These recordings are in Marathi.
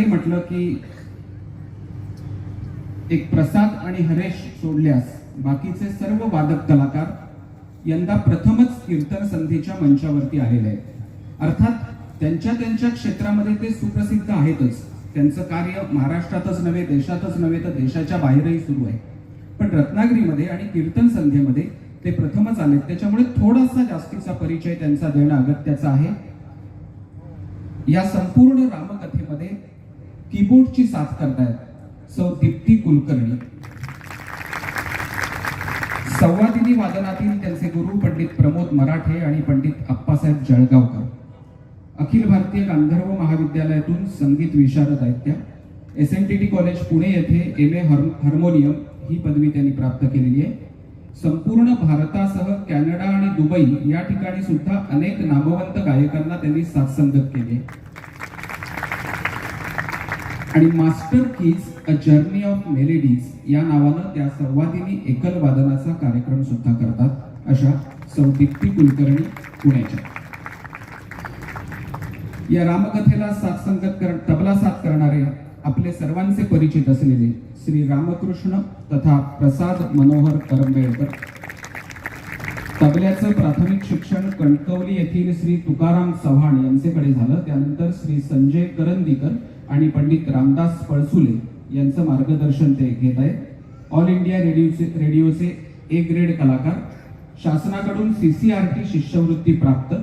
म्हटलं की एक प्रसाद आणि हरेश सोडल्यास बाकीचे सर्व वादक कलाकार यंदा प्रथमच कीर्तन संधीच्या मंचावरती आलेले आहेत. अर्थात त्यांच्या त्यांच्या क्षेत्रामध्ये ते सुप्रसिद्ध आहेतच. त्यांचं कार्य महाराष्ट्रातच नव्हे देशातच नव्हे तर देशाच्या बाहेरही सुरू आहे. पण रत्नागिरीमध्ये आणि कीर्तन संध्येमध्ये ते प्रथमच आलेत. त्याच्यामुळे थोडासा जास्तीचा परिचय त्यांचा देणं अगत्याचा आहे. या संपूर्ण रामकथेमध्ये कीबोर्डची साथ करतायत. सौ दीप्ती कुलकर्णी. संवादिनी वादनातील त्यांचे गुरु पंडित प्रमोद मराठे आणि पंडित अप्पासाहेब जळगावकर. अखिल भारतीय गांधर्व महाविद्यालयातून संगीत विशारद आहेत त्या S N T T college Pune येथे एम ए हार्मोनियम ही पदवी त्यांनी प्राप्त केलेली आहे. संपूर्ण भारतासह कॅनडा आणि दुबई या ठिकाणी सुद्धा अनेक नामवंत गायकांना त्यांनी साथसंगत केली आहे. आणि master keys a journey of melodies या नावानं त्या संवादिनी एकल वादनाचा कार्यक्रम सुद्धा करतात अशा सौदीप्ती कुलकर्णी पुण्याच्या. या रामकथेला साथसंगत कर तबला साथ करणारे आपले सर्वांचे परिचित असलेले श्री रामकृष्ण तथा प्रसाद मनोहर करंबेळकर. तबल्याचं प्राथमिक शिक्षण कणकवली येथील श्री तुकाराम चव्हाण यांचेकडे झालं. त्यानंतर श्री संजय करंदीकर आणि पंडित रामदास पळसुले यांचं मार्गदर्शन ते घेत आहेत. ऑल इंडिया रेडिओचे रेडिओचे ए ग्रेड कलाकार शासनाकडून सी सी आर टी शिष्यवृत्ती प्राप्त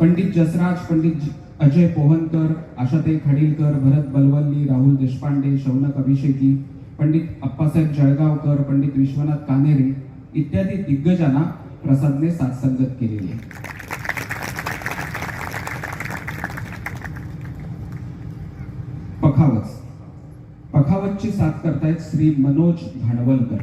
पंडित जसराज पंडित अजय पोहनकर आशाताई खडीलकर भरत बलवल्ली राहुल देशपांडे शौनक अभिषेकी पंडित अप्पासाहेब जळगावकर पंडित विश्वनाथ कानेरे इत्यादी दिग्गजांना प्रसादने साथसंगत केलेली आहे. पखावत. पखावतची साथ करतायत श्री मनोज भांडवलकर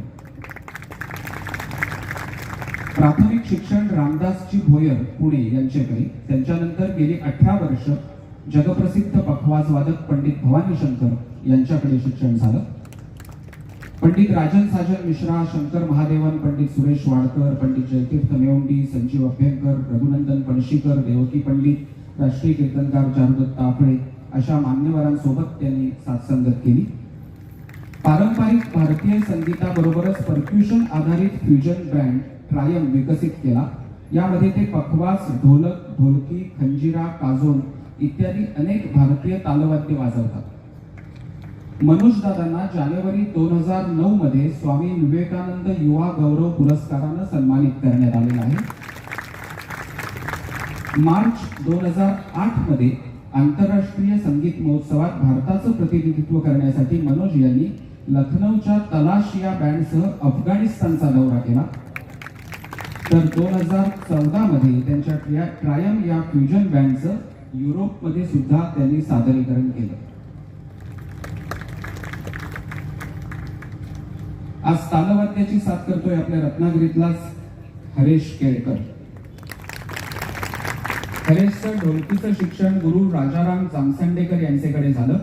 प्राथमिक शिक्षण रामदासजी भोयर पुणे यांच्याकडे. त्यांच्यानंतर गेली अठरा वर्ष जगप्रसिद्ध पखवाज वादक पंडित भवानी शंकर यांच्याकडे शिक्षण झालं. पंडित राजन साजन मिश्रा शंकर महादेवन पंडित सुरेश वाडकर पंडित जयतीर्थ मेवंडी संजीव अभ्यंकर रघुनंदन पणशीकर देवकी पंडित राष्ट्रीय कीर्तनकार चारुदत्त आफळे अशा मान्यवरांसोबत त्यांनी साथसंगत केली. पारंपरिक भारतीय संगीताबरोबरच पर्क्युशन आधारित फ्युजन बँड ट्रायम विकसित केला. यामध्ये ते पखवास ढोलक ढोलकी खंजिरा काजोन इत्यादी अनेक भारतीय तालवाद्य वाजवतात. मनोज दादांना जानेवारी दोन हजार नऊ मध्ये स्वामी विवेकानंद युवा गौरव पुरस्कारानं सन्मानित करण्यात आलेला आहे. मार्च दोन हजार आठमध्ये आंतरराष्ट्रीय संगीत महोत्सवात भारताचं प्रतिनिधित्व करण्यासाठी मनोज यांनी लखनौच्या तलाश या बँडसह अफगाणिस्तानचा दौरा केला. तर दोन हजार चौदा मध्ये त्यांच्या ट्रायम या फ्युजन बँडचं युरोपमध्ये सुद्धा त्यांनी सादरीकरण केलं. आज तालवाद्याची साथ करतोय आपल्या रत्नागिरीतलाच हरेश केळकर. हरेशचं ढोलकीचं शिक्षण गुरु राजाराम जामसंडेकर यांचेकडे झालं.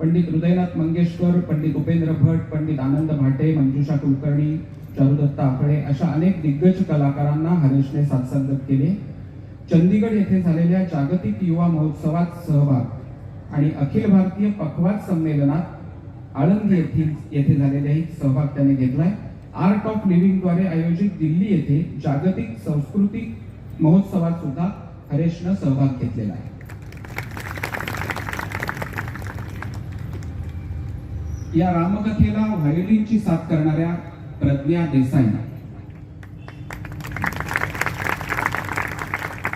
पंडित हृदयनाथ मंगेशकर पंडित उपेंद्र भट पंडित आनंद भाटे मंजुषा कुलकर्णी चारुदत्त आकडे अशा अनेक दिग्गज कलाकारांना हरेशने साथसंगत केले. चंदीगड येथे झालेल्या जागतिक युवा महोत्सवात सहभाग आणि अखिल भारतीय पखवाज संमेलनात आळंदी येथील येथे झालेलाही सहभाग त्याने घेतलाय. आर्ट ऑफ लिव्हिंगद्वारे आयोजित दिल्ली येथे जागतिक सांस्कृतिक महोत्सवात सुद्धा हरेशनं सहभाग घेतलेला आहे. या रामकथेला व्हायोलिनची साथ करणाऱ्या प्रज्ञा देसाई.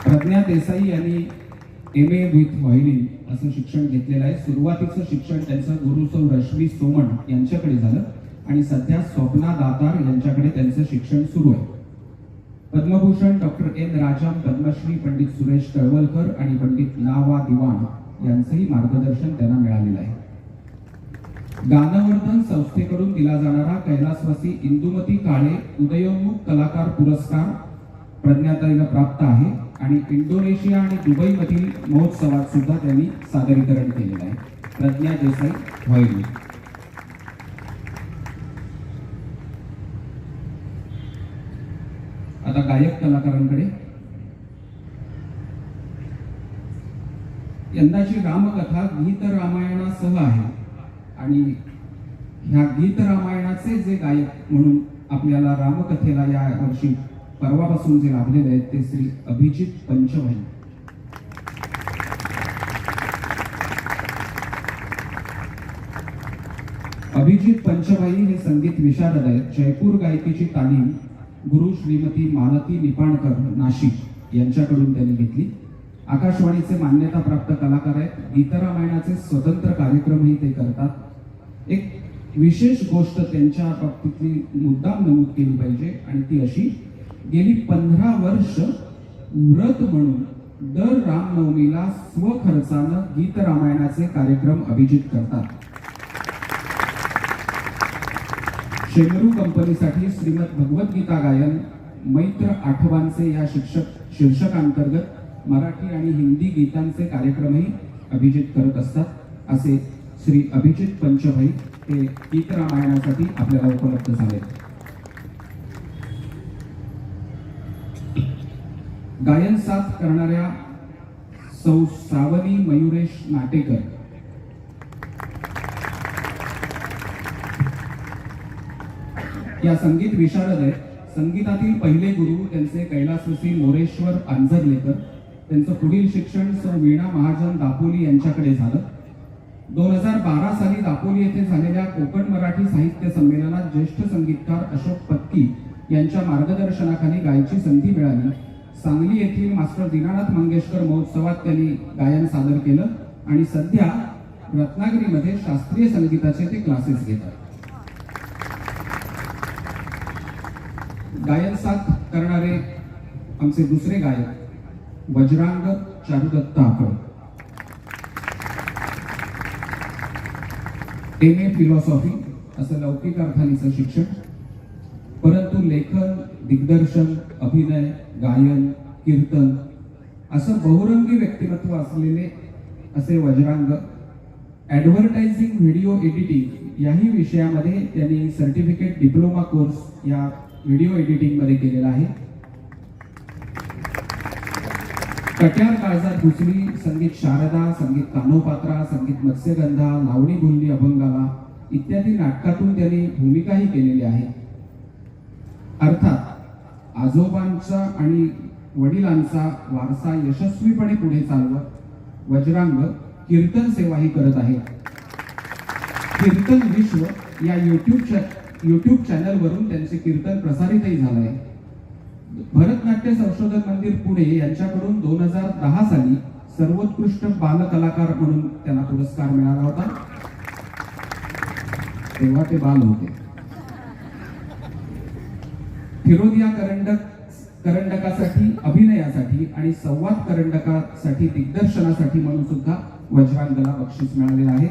प्रज्ञा देसाई यांनी एम ए विथ व्हायोलिन असं शिक्षण घेतलेलं आहे. सुरुवातीचं शिक्षण त्यांचं गुरुसौ रश्मी सोमण यांच्याकडे झालं आणि सध्या स्वप्ना दातार यांच्याकडे त्यांचं शिक्षण सुरू आहे. पद्मभूषण डॉक्टर एन राजाम पद्मश्री पंडित सुरेश तळवलकर आणि पंडित लावा दिवाण यांचंही मार्गदर्शन त्यांना मिळालेलं आहे. गानवर्धन संस्थेकडून दिला जाणारा कैलासवासी इंदुमती काळे उदयोन्मुख कलाकार पुरस्कार प्रज्ञाताईला प्राप्त आहे आणि इंडोनेशिया आणि दुबईमधील महोत्सवात सुद्धा त्यांनी सादरीकरण केलेलं आहे. प्रज्ञा देसाई व्हायली आता गायक कलाकारांकडे. यंदाची रामकथा गीत रामायणासह आहे. आणि ह्या गीत रामायणाचे जे गायक म्हणून आपल्याला रामकथेला या वर्षी परवापासून जे लाभलेले आहेत ते श्री अभिजित पंचवाई अभिजित पंचभाई हे संगीत विशारद आहेत. जयपूर गायकीची तालीम गुरु श्रीमती मालती निपाणकर नाशिक यांच्याकडून त्यांनी घेतली. आकाशवाणीचे मान्यताप्राप्त कलाकार आहेत. गीतरामायणाचे स्वतंत्र कार्यक्रमही ते करतात. एक विशेष गोष्ट त्यांच्या बाबतीतली मुद्दाम नमूद केली पाहिजे आणि ती अशी गेली पंधरा वर्ष व्रत म्हणून दर रामनवमीला स्वखर्चानं गीतरामायणाचे कार्यक्रम अभिजित करतात. शेंगरू कंपनीसाठी श्रीमद भगवद्गीता गायन मैत्र आठवांचे या शिक्षक शीर्षकांतर्गत मराठी आणि हिंदी गीतांचे कार्यक्रमही अभिजित करत असतात. असे श्री अभिजित पंचभाई हे गीत रामायणासाठी आपल्याला उपलब्ध झाले. गायन साथ करणाऱ्या सौ श्रावणी मयुरेश नाटेकर या संगीत विशारद आहेत. संगीतातील पहिले गुरु त्यांचे कैलासवासी मोरेश्वर पांझरलेकर त्यांचं पुढील शिक्षण सौ वीणा महाजन दापोली यांच्याकडे झालं. दोन हजार बारा साली दापोली येथे झालेल्या कोकण मराठी साहित्य संमेलनात ज्येष्ठ संगीतकार अशोक पत्की यांच्या मार्गदर्शनाखाली गायची संधी मिळाली. सांगली येथील मास्टर दीनानाथ मंगेशकर महोत्सवात त्यांनी गायन सादर केलं आणि सध्या रत्नागिरीमध्ये शास्त्रीय संगीताचे ते क्लासेस घेतात. गायन साथ करणारे आमचे दुसरे गायक Vajrang Charudatt Aakad M A philosophy असं लौकिक अर्थानीचं शिक्षण. परंतु लेखन दिग्दर्शन अभिनय गायन कीर्तन असं बहुरंगी व्यक्तिमत्व असलेले असे वज्रांग ॲडव्हर्टायझिंग व्हिडिओ एडिटिंग याही विषयामध्ये त्यांनी सर्टिफिकेट डिप्लोमा कोर्स या व्हिडिओ एडिटिंगमध्ये केलेला आहे. कट्यार काळजात घुसली संगीत शारदा संगीत कानोपात्रा संगीत मत्स्यगंधा लावणी बोलली अभंगाला इत्यादी नाटकातून त्यांनी भूमिकाही केलेली आहे. अर्थात आजोबांचा आणि वडिलांचा वारसा यशस्वीपणे पुढे चालवत वज्रांग कीर्तन सेवाही करत आहे कीर्तन विश्व या युट्यूब युट्यूब चॅनलवरून त्यांचे कीर्तन प्रसारितही झालं आहे भरतनाट्य संशोधन मंदिर पुणे यांच्याकडून दोन हजार दहा साली सर्वोत्कृष्ट बालकलाकार म्हणून त्यांना पुरस्कार मिळाला होता. तेव्हा ते बाल होते. फिरोदिया करंडक करंडकासाठी अभिनयासाठी आणि संवाद करंडकासाठी दिग्दर्शनासाठी म्हणून सुद्धा वज्रांगला बक्षीस मिळालेलं आहे.